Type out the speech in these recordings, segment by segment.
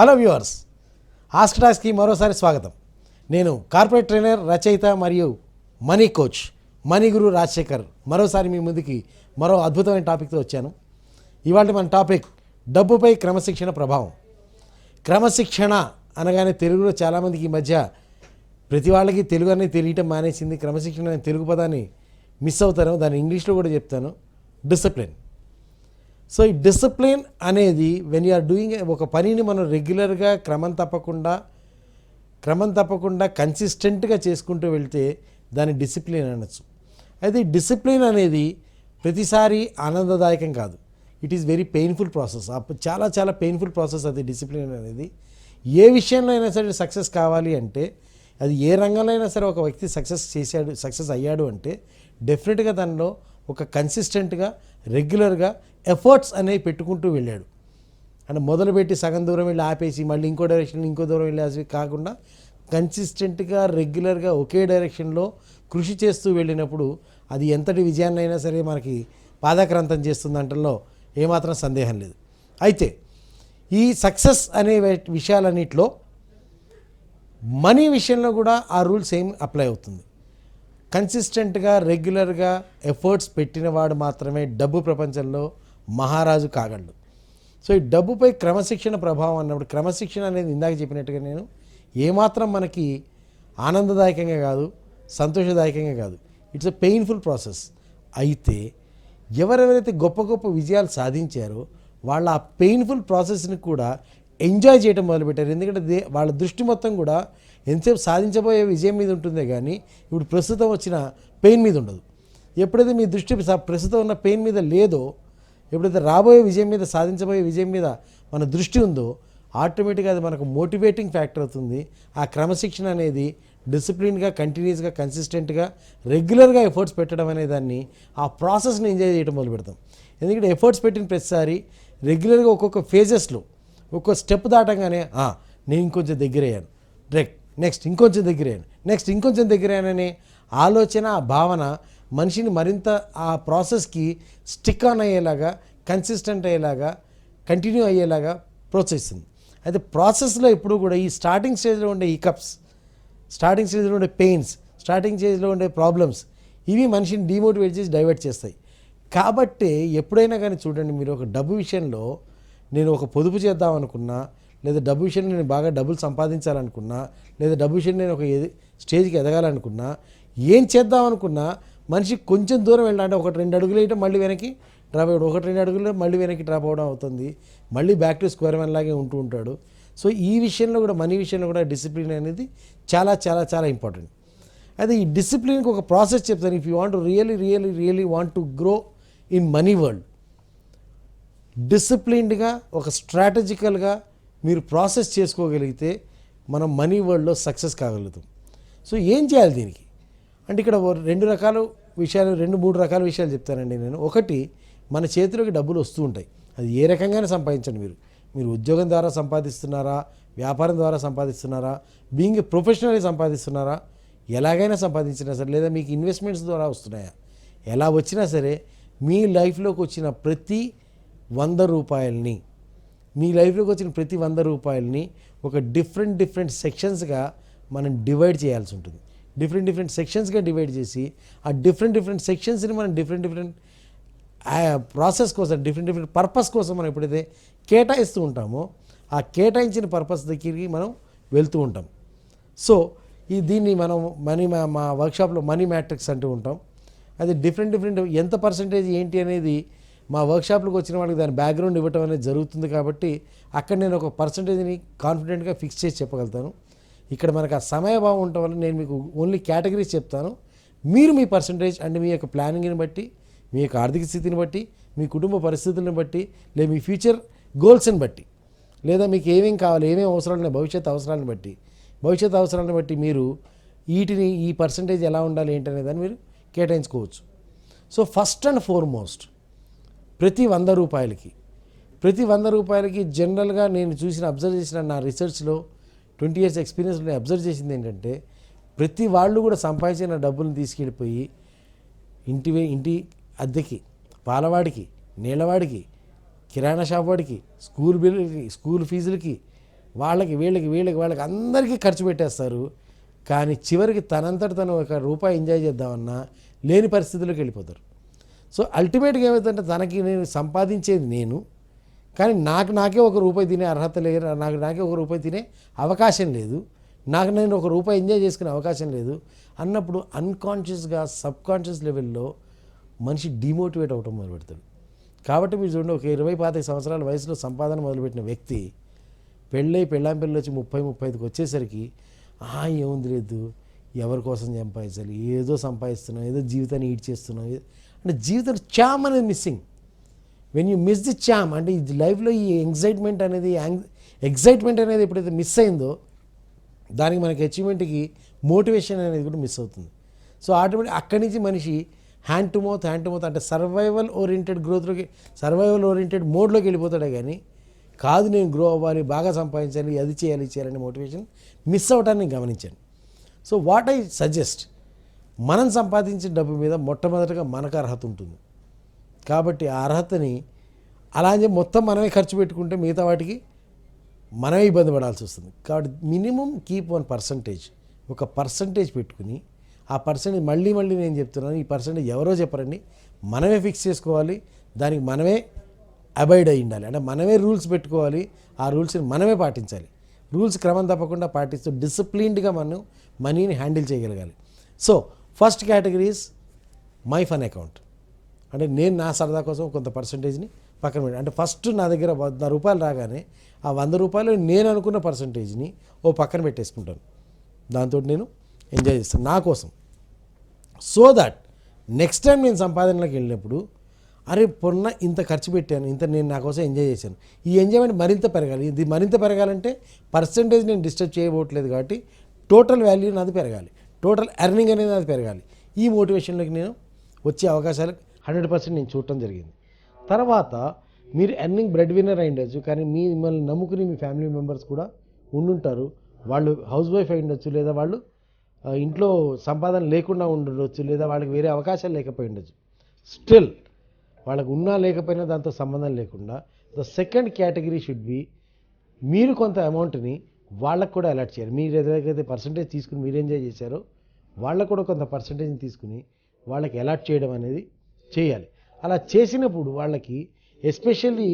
Hello viewers ask మరోసారి స్వాగతం. నేను కార్పొరేట్ ట్రైనర్ రచయిత మరియు money coach money guru Rajasekhar. మరోసారి మీ ముందుకి మరో అద్భుతమైన టాపిక్తో వచ్చాను. ఇవాళ మన టాపిక్ డబ్బుపై క్రమశిక్షణ ప్రభావం. క్రమశిక్షణ అనగానే తెలుగులో చాలామందికి ఈ మధ్య ప్రతి వాళ్ళకి తెలుగు అనేది తెలియటం మానేసింది. క్రమశిక్షణ అనే తెలుగు పదాన్ని మిస్ అవుతాను. దాన్ని ఇంగ్లీష్లో కూడా చెప్తాను. డిసిప్లిన్. సో ఈ డిసిప్లిన్ అనేది వెన్ యూఆర్ డూయింగ్ ఒక పనిని మనం రెగ్యులర్గా క్రమం తప్పకుండా క్రమం తప్పకుండా కన్సిస్టెంట్గా చేసుకుంటూ వెళ్తే దాన్ని డిసిప్లిన్ అనొచ్చు. అయితే ఈ డిసిప్లిన్ అనేది ప్రతిసారి ఆనందదాయకం కాదు. It is very painful process చాలా చాలా పెయిన్ఫుల్ ప్రాసెస్ అది డిసిప్లిన్ అనేది. ఏ విషయంలో అయినా సరే సక్సెస్ కావాలి అంటే అది ఏ రంగంలో అయినా సరే ఒక వ్యక్తి సక్సెస్ చేశాడు సక్సెస్ అయ్యాడు అంటే డెఫినెట్గా దానిలో ఒక కన్సిస్టెంట్గా రెగ్యులర్గా ఎఫర్ట్స్ అనేవి పెట్టుకుంటూ వెళ్ళాడు. అంటే మొదలుపెట్టి సగం దూరం వెళ్ళి ఆపేసి మళ్ళీ ఇంకో డైరెక్షన్ ఇంకో దూరం వెళ్ళి కాకుండా కన్సిస్టెంట్గా రెగ్యులర్గా ఒకే డైరెక్షన్లో కృషి చేస్తూ వెళ్ళినప్పుడు అది ఎంతటి విజయాన్ని అయినా సరే మనకి పాదక్రాంతం చేస్తుంది అంటలో ఏమాత్రం సందేహం లేదు. అయితే ఈ సక్సెస్ అనే విషయాలన్నింటిలో మనీ విషయంలో కూడా ఆ రూల్ సేమ్ అప్లై అవుతుంది? కన్సిస్టెంట్గా రెగ్యులర్గా ఎఫర్ట్స్ పెట్టినవాడు మాత్రమే డబ్బు ప్రపంచంలో మహారాజు కాగలడు. సో ఈ డబ్బుపై క్రమశిక్షణ ప్రభావం అన్నప్పుడు క్రమశిక్షణ అనేది ఇందాక చెప్పినట్టుగా నేను ఏమాత్రం మనకి ఆనందదాయకంగా కాదు సంతోషదాయకంగా కాదు. ఇట్స్ ఎ పెయిన్ఫుల్ ప్రాసెస్ అయితే ఎవరెవరైతే గొప్ప గొప్ప విజయాలు సాధించారో వాళ్ళ ఆ పెయిన్ఫుల్ ప్రాసెస్ని కూడా ఎంజాయ్ చేయడం మొదలుపెట్టారు. ఎందుకంటే వాళ్ళ దృష్టి మొత్తం కూడా ఎంతసేపు సాధించబోయే విజయం మీద ఉంటుందే కానీ ఇప్పుడు ప్రస్తుతం వచ్చిన పెయిన్ మీద ఉండదు. ఎప్పుడైతే మీ దృష్టి ప్రస్తుతం ఉన్న పెయిన్ మీద లేదో ఎప్పుడైతే రాబోయే విజయం మీద సాధించబోయే విజయం మీద మన దృష్టి ఉందో ఆటోమేటిక్గా అది మనకు మోటివేటింగ్ ఫ్యాక్టర్ అవుతుంది. ఆ క్రమశిక్షణ అనేది డిసిప్లిన్గా కంటిన్యూస్గా కన్సిస్టెంట్గా రెగ్యులర్గా ఎఫర్ట్స్ పెట్టడం అనే దాన్ని ఆ ప్రాసెస్ని ఎంజాయ్ చేయడం మొదలు పెడతాం ఎందుకంటే ఎఫర్ట్స్ పెట్టిన ప్రతిసారి రెగ్యులర్గా ఒక్కొక్క ఫేజెస్లో ఒక్కో స్టెప్ దాటంగానే నేను ఇంకొంచెం దగ్గర అయ్యాను డైరెక్ట్ నెక్స్ట్ ఇంకొంచెం దగ్గరయ్యాను. నెక్స్ట్ ఇంకొంచెం దగ్గరయ్యానని ఆలోచన ఆ భావన మనిషిని మరింత ఆ ప్రాసెస్కి స్టిక్ ఆన్ అయ్యేలాగా కన్సిస్టెంట్ అయ్యేలాగా కంటిన్యూ అయ్యేలాగా ప్రోత్సహిస్తుంది. అయితే ప్రాసెస్లో ఎప్పుడు కూడా ఈ స్టార్టింగ్ స్టేజ్లో ఉండే ఈ కప్స్ స్టార్టింగ్ స్టేజ్లో ఉండే పెయిన్స్ స్టార్టింగ్ స్టేజ్లో ఉండే ప్రాబ్లమ్స్ ఇవి మనిషిని డిమోటివేట్ చేసి డైవర్ట్ చేస్తాయి. కాబట్టి ఎప్పుడైనా కానీ చూడండి మీరు ఒక డబ్బు విషయంలో నేను ఒక పొదుపు చేద్దాం అనుకున్నా లేదా డబ్బు విషయంలో నేను బాగా డబ్బులు సంపాదించాలనుకున్నా లేదా డబ్బు విషయంలో నేను ఒక స్టేజ్కి ఎదగాలనుకున్నా ఏం చేద్దాం అనుకున్నా మనిషి కొంచెం దూరం వెళ్ళాలంటే ఒకటి రెండు అడుగులు వేయటం మళ్ళీ వెనక్కి డ్రాప్ అవ్వడం ఒకటి రెండు అడుగులు మళ్ళీ వెనక్కి డ్రాప్ అవ్వడం అవుతుంది. మళ్ళీ బ్యాక్ టు స్క్వేర్ వన్ లాగే ఉంటూ ఉంటాడు. సో ఈ విషయంలో కూడా మనీ విషయంలో కూడా డిసిప్లిన్ అనేది చాలా చాలా చాలా ఇంపార్టెంట్ అయితే ఈ డిసిప్లిన్కి ఒక ప్రాసెస్ చెప్తాను. If you want really really really want to grow in money world డిసిప్లిన్డ్గా ఒక స్ట్రాటజికల్గా మీరు ప్రాసెస్ చేసుకోగలిగితే మనం మనీ వరల్డ్లో సక్సెస్ కాగలుగుతాం. సో ఏం చేయాలి దీనికి? అంటే ఇక్కడ రెండు రకాల విషయాలు రెండు మూడు రకాల విషయాలు చెప్తానండి నేను. ఒకటి మన చేతిలోకి డబ్బులు వస్తూ ఉంటాయి. అది ఏ రకంగానే సంపాదించండి మీరు. మీరు ఉద్యోగం ద్వారా సంపాదిస్తున్నారా? వ్యాపారం ద్వారా సంపాదిస్తున్నారా? బీయింగ్ ప్రొఫెషనల్గా సంపాదిస్తున్నారా? ఎలాగైనా సంపాదించినా సరే లేదా మీకు ఇన్వెస్ట్మెంట్స్ ద్వారా వస్తున్నాయా? ఎలా వచ్చినా సరే మీ లైఫ్లోకి వచ్చిన ప్రతి వంద రూపాయలని. మీ లైఫ్లోకి వచ్చిన ప్రతి వంద రూపాయలని ఒక డిఫరెంట్ డిఫరెంట్ సెక్షన్స్గా మనం డివైడ్ చేయాల్సి ఉంటుంది. డిఫరెంట్ డిఫరెంట్ సెక్షన్స్గా డివైడ్ చేసి ఆ డిఫరెంట్ డిఫరెంట్ సెక్షన్స్ని మనం డిఫరెంట్ డిఫరెంట్ ప్రాసెస్ కోసం డిఫరెంట్ డిఫరెంట్ పర్పస్ కోసం మనం ఎప్పుడైతే కేటాయిస్తూ ఉంటామో ఆ కేటాయించిన పర్పస్ దగ్గరికి మనం వెళ్తూ ఉంటాం. సో ఈ దీన్ని మనం మనీ మా వర్క్షాప్లో మనీ మ్యాట్రిక్స్ అంటూ ఉంటాం. అది డిఫరెంట్ డిఫరెంట్ ఎంత పర్సంటేజ్ ఏంటి అనేది మా వర్క్షాప్లకు వచ్చిన వాళ్ళకి దాని బ్యాక్గ్రౌండ్ ఇవ్వటం అనేది జరుగుతుంది కాబట్టి అక్కడ నేను ఒక పర్సంటేజ్ని కాన్ఫిడెంట్గా ఫిక్స్ చేసి చెప్పగలుగుతాను. ఇక్కడ మనకు ఆ సమయభావం ఉండటం వల్ల నేను మీకు ఓన్లీ కేటగిరీస్ చెప్తాను. మీరు మీ పర్సంటేజ్ అండ్ మీ యొక్క ప్లానింగ్ని బట్టి మీ యొక్క ఆర్థిక స్థితిని బట్టి మీ కుటుంబ పరిస్థితులను బట్టి లేదా మీ ఫ్యూచర్ గోల్స్ని బట్టి లేదా మీకు ఏమేం కావాలి ఏమేం అవసరాలు ఉన్నాయి భవిష్యత్ అవసరాలను బట్టి భవిష్యత్ అవసరాలను బట్టి మీరు వీటిని ఈ పర్సంటేజ్ ఎలా ఉండాలి ఏంటనే దాన్ని మీరు కేటాయించుకోవచ్చు. సో ఫస్ట్ అండ్ ఫార్మోస్ట్ ప్రతి వంద రూపాయలకి ప్రతి వంద రూపాయలకి జనరల్గా నేను చూసిన అబ్జర్వ్ చేసిన నా రీసెర్చ్లో ట్వంటీ ఇయర్స్ ఎక్స్పీరియన్స్లో నేను అబ్జర్వ్ చేసింది ఏంటంటే ప్రతి వాళ్ళు కూడా సంపాదించిన డబ్బులను తీసుకెళ్ళిపోయి ఇంటి ఇంటి అద్దెకి పాలవాడికి నీళ్ళవాడికి కిరాణా షాప్ వాడికి స్కూల్ బిల్లులకి స్కూల్ ఫీజులకి వాళ్ళకి వీళ్ళకి వీళ్ళకి వాళ్ళకి అందరికీ ఖర్చు పెట్టేస్తారు. కానీ చివరికి తనంతట తను ఒక రూపాయి ఎంజాయ్ చేద్దామన్నా లేని పరిస్థితుల్లోకి వెళ్ళిపోతారు. సో అల్టిమేట్గా ఏమవుతుందంటే తనకి నేను సంపాదించేది నేను కానీ నాకు నాకే ఒక రూపాయి తినే అర్హత లేదు నాకు నాకే ఒక రూపాయి తినే అవకాశం లేదు నాకు నేను ఒక రూపాయి ఎంజాయ్ చేసుకునే అవకాశం లేదు అన్నప్పుడు అన్కాన్షియస్గా సబ్కాన్షియస్ లెవెల్లో మనిషి డిమోటివేట్ అవటం మొదలు పెడతాడు కాబట్టి మీరు చూడండి ఒక ఇరవై పాతిక సంవత్సరాల వయసులో సంపాదన మొదలుపెట్టిన వ్యక్తి పెళ్ళై పెళ్ళాం పెళ్ళి వచ్చి ముప్పై ముప్పై ఐదుకి వచ్చేసరికి ఆ ఏముంది లేదు ఎవరి కోసం సంపాదించాలి ఏదో సంపాదిస్తున్నాం ఏదో జీవితాన్ని ఈడ్ చేస్తున్నాం అంటే జీవితం చామ్ అనేది missing when you miss the charm అంటే ఈ లైఫ్లో ఈ ఎగ్జైట్మెంట్ అనేది ఎగ్జైట్మెంట్ అనేది ఎప్పుడైతే మిస్ అయిందో దానికి మనకి అచీవ్మెంట్కి మోటివేషన్ అనేది కూడా మిస్ అవుతుంది. సో ఆటోమేటిక్ అక్కడి నుంచి మనిషి hand to mouth hand to mouth అంటే సర్వైవల్ ఓరియంటెడ్ గ్రోత్లోకి సర్వైవల్ ఓరియంటెడ్ మోడ్లోకి వెళ్ళిపోతాడే కానీ కాదు నేను గ్రో అవ్వాలి బాగా సంపాదించాలి అది చేయాలి ఇది చేయాలనే మోటివేషన్ మిస్ అవ్వటాన్ని నేను గమనించాను సో వాట్ ఐ సజెస్ట్ మనం సంపాదించిన డబ్బు మీద మొట్టమొదటిగా మనకు అర్హత ఉంటుంది. కాబట్టి ఆ అర్హతని అలా అని మొత్తం మనమే ఖర్చు పెట్టుకుంటే మిగతా వాటికి మనమే ఇబ్బంది పడాల్సి వస్తుంది. కాబట్టి మినిమం కీప్ వన్ పర్సంటేజ్ ఒక పర్సంటేజ్ పెట్టుకుని ఆ పర్సంటేజ్ మళ్ళీ మళ్ళీ నేను చెప్తున్నాను ఈ పర్సంటేజ్ ఎవరో చెప్పరండి. మనమే ఫిక్స్ చేసుకోవాలి దానికి మనమే అబైడ్ అయి ఉండాలి. అంటే మనమే రూల్స్ పెట్టుకోవాలి ఆ రూల్స్ని మనమే పాటించాలి. రూల్స్ క్రమం తప్పకుండా పాటిస్తూ డిసిప్లిన్డ్గా మనం మనీని హ్యాండిల్ చేయగలగాలి. So first categories my fun account. అంటే నేను నా సరదా కోసం కొంత పర్సంటేజ్ని పక్కన పెట్టి అంటే ఫస్ట్ నా దగ్గర వంద రూపాయలు రాగానే ఆ వంద రూపాయలు నేను అనుకున్న పర్సంటేజ్ని ఓ పక్కన పెట్టేసుకుంటాను. దాంతో నేను ఎంజాయ్ చేస్తాను నా కోసం. సో దట్ నెక్స్ట్ టైం నేను సంపాదనలోకి వెళ్ళినప్పుడు అరే పొన్న ఇంత ఖర్చు పెట్టాను ఇంత నేను నా కోసం ఎంజాయ్ చేశాను. ఈ ఎంజాయ్మెంట్ మరింత పెరగాలి. ఇది మరింత పెరగాలంటే పర్సంటేజ్ నేను డిస్టర్బ్ చేయబోట్లేదు కాబట్టి టోటల్ వాల్యూ నాది పెరగాలి. టోటల్ ఎర్నింగ్ అనేది అది పెరగాలి. ఈ మోటివేషన్లోకి నేను వచ్చే అవకాశాలు హండ్రెడ్ పర్సెంట్ నేను చూడటం జరిగింది. తర్వాత మీరు ఎర్నింగ్ బ్రెడ్ విన్నర్ అయ్యుండొచ్చు కానీ మీ మిమ్మల్ని నమ్ముకుని మీ ఫ్యామిలీ మెంబర్స్ కూడా ఉండుంటారు. వాళ్ళు హౌస్ వైఫ్ అయి ఉండొచ్చు లేదా వాళ్ళు ఇంట్లో సంపాదన లేకుండా ఉండొచ్చు లేదా వాళ్ళకి వేరే అవకాశాలు లేకపోయి ఉండొచ్చు. స్టిల్ వాళ్ళకు ఉన్నా లేకపోయినా దాంతో సంబంధం లేకుండా the second category should be మీరు కొంత అమౌంట్ని వాళ్ళకు కూడా అలాట్ చేయాలి. మీరు ఏదైతే పర్సంటేజ్ తీసుకుని మీరు ఎంజాయ్ చేశారో వాళ్ళకు కూడా కొంత పర్సంటేజ్ని తీసుకుని వాళ్ళకి అలాట్ చేయడం అనేది చేయాలి. అలా చేసినప్పుడు వాళ్ళకి ఎస్పెషల్లీ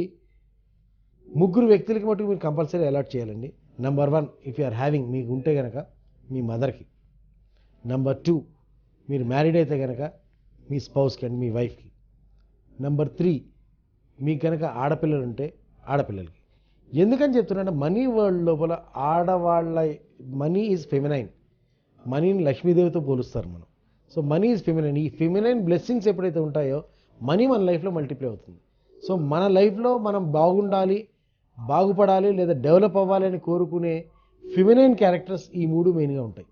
ముగ్గురు వ్యక్తులకి మటుకు మీరు కంపల్సరీ అలాట్ చేయాలండి. Number one if you are having మీకు ఉంటే కనుక మీ మదర్కి నెంబర్ టూ మీరు మ్యారీడ్ అయితే కనుక మీ స్పౌస్కి అండ్ మీ వైఫ్కి నెంబర్ త్రీ మీకు కనుక ఆడపిల్లలు ఉంటే ఆడపిల్లలకి. ఎందుకని చెప్తున్నానంటే మనీ వరల్డ్ లోపల ఆడవాళ్ళ మనీ ఈజ్ ఫెమినైన్ మనీని లక్ష్మీదేవితో పోలుస్తారు మనం. సో మనీ ఈజ్ ఫెమినైన్ ఈ ఫెమినైన్ బ్లెస్సింగ్స్ ఎప్పుడైతే ఉంటాయో మనీ మన లైఫ్లో మల్టిప్లై అవుతుంది. సో మన లైఫ్లో మనం బాగుండాలి బాగుపడాలి లేదా డెవలప్ అవ్వాలని కోరుకునే ఫిమినైన్ క్యారెక్టర్స్ ఈ మూడు మెయిన్గా ఉంటాయి.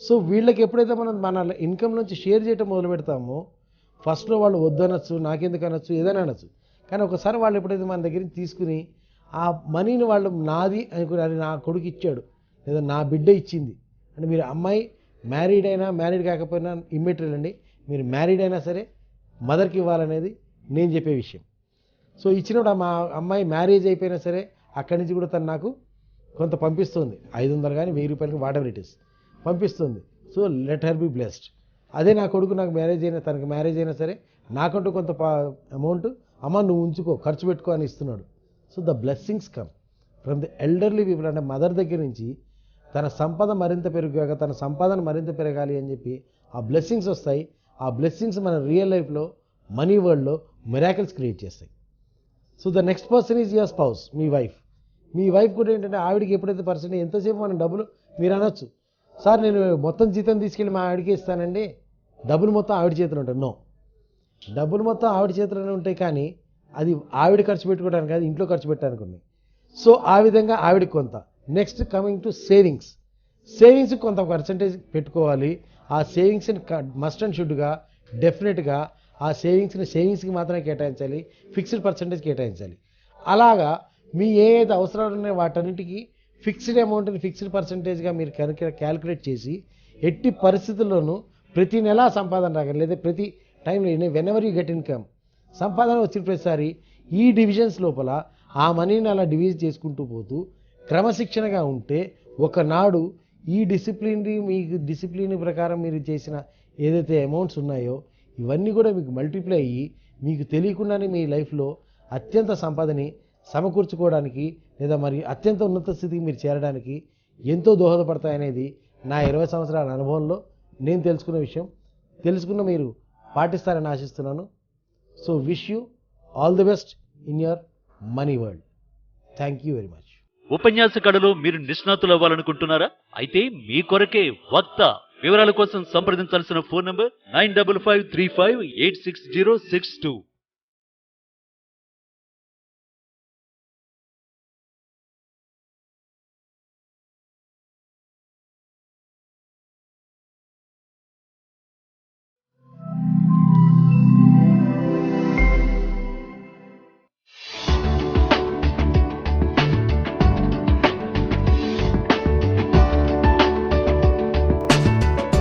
సో వీళ్ళకి ఎప్పుడైతే మనం మన ఇన్కమ్ నుంచి షేర్ చేయటం మొదలు పెడతామో ఫస్ట్లో వాళ్ళు వద్దనొచ్చు నాకెందుకు అనొచ్చు ఏదైనా అనొచ్చు. కానీ ఒకసారి వాళ్ళు ఎప్పుడైతే మన దగ్గర నుంచి తీసుకుని ఆ మనీని వాళ్ళు నాది అనుకుని అది నా కొడుకు ఇచ్చాడు. లేదా నా బిడ్డ ఇచ్చింది. అంటే మీరు అమ్మాయి మ్యారీడ్ అయినా మ్యారీడ్ కాకపోయినా ఇమ్మెటీరియల్ అండి. మీరు మ్యారీడ్ అయినా సరే మదర్కి ఇవ్వాలనేది నేను చెప్పే విషయం. సో ఇచ్చినప్పుడు మా అమ్మాయి మ్యారేజ్ అయిపోయినా సరే అక్కడి నుంచి కూడా తను నాకు కొంత పంపిస్తుంది. ఐదు వందలు కానీ వెయ్యి రూపాయలకి వాటెవర్ ఇట్ ఇస్ పంపిస్తుంది. So let her be blessed. అదే నా కొడుకు నాకు మ్యారేజ్ అయినా తనకు మ్యారేజ్ అయినా సరే నాకంటూ కొంత అమౌంట్ అమ్మ నువ్వు ఉంచుకో ఖర్చు పెట్టుకో అని ఇస్తున్నాడు. So the blessings come from the elderly people అంటే మదర్ దగ్గర నుంచి తన సంపద మరింత పెరిగాక తన సంపాదన మరింత పెరగాలి అని చెప్పి ఆ బ్లెస్సింగ్స్ వస్తాయి. ఆ బ్లెస్సింగ్స్ మన రియల్ లైఫ్లో మనీ వరల్డ్లో మిరాకిల్స్ క్రియేట్ చేస్తాయి. So the next person is your spouse me wife మీ వైఫ్ కూడా ఏంటంటే ఆవిడకి ఎప్పుడైతే పర్సెంట్ ఎంతసేపు మనం డబ్బులు మీరు అనొచ్చు. సార్ నేను మొత్తం జీతం తీసుకెళ్ళి మా ఆవిడకి ఇస్తానండి. డబ్బులు మొత్తం ఆవిడ చేతిలో ఉంటాయి. నో. డబ్బులు మొత్తం ఆవిడ చేతిలోనే ఉంటాయి కానీ అది ఆవిడ ఖర్చు పెట్టుకోవడానికి కాదు ఇంట్లో ఖర్చు పెట్టడానికి ఉన్నాయి. సో ఆ విధంగా ఆవిడ కొంత. Next coming to savings savings కొంత పర్సంటేజ్ పెట్టుకోవాలి. ఆ సేవింగ్స్ని మస్ట్ అండ్ షుడ్గా డెఫినెట్గా ఆ సేవింగ్స్ని సేవింగ్స్కి మాత్రమే కేటాయించాలి. ఫిక్స్డ్ పర్సంటేజ్ కేటాయించాలి. అలాగా మీ ఏదైతే ఏది అవసరాలు ఉన్నాయో వాటన్నిటికీ ఫిక్స్డ్ అమౌంట్ని ఫిక్స్డ్ పర్సంటేజ్గా మీరు కనుక క్యాలిక్యులేట్ చేసి ఎట్టి పరిస్థితుల్లోనూ ప్రతి నెలా సంపాదన రాగలి లేదా ప్రతి టైంలో whenever you get income సంపాదన వచ్చిన ప్రతిసారి ఈ డివిజన్స్ లోపల ఆ మనీని అలా డివిజ్ చేసుకుంటూ పోతూ క్రమశిక్షణగా ఉంటే ఒకనాడు ఈ డిసిప్లిన్ మీకు డిసిప్లిన్ ప్రకారం మీరు చేసిన ఏదైతే అమౌంట్స్ ఉన్నాయో ఇవన్నీ కూడా మీకు మల్టిప్లై అయ్యి మీకు తెలియకుండానే మీ లైఫ్లో అత్యంత సంపదని సమకూర్చుకోవడానికి లేదా మరి అత్యంత ఉన్నత స్థితికి మీరు చేరడానికి ఎంతో దోహదపడతాయనేది నా ఇరవై సంవత్సరాల అనుభవంలో నేను తెలుసుకున్న విషయం. తెలుసుకున్న మీరు పాటిస్తారని ఆశిస్తున్నాను. So wish you all the best in your money world thank you very much ఉపన్యాస కళలో మీరు నిష్ణాతులు అవ్వాలనుకుంటున్నారా? అయితే మీ కొరకే వక్త వివరాల కోసం సంప్రదించాల్సిన phone number nine double five three five eight six zero six two.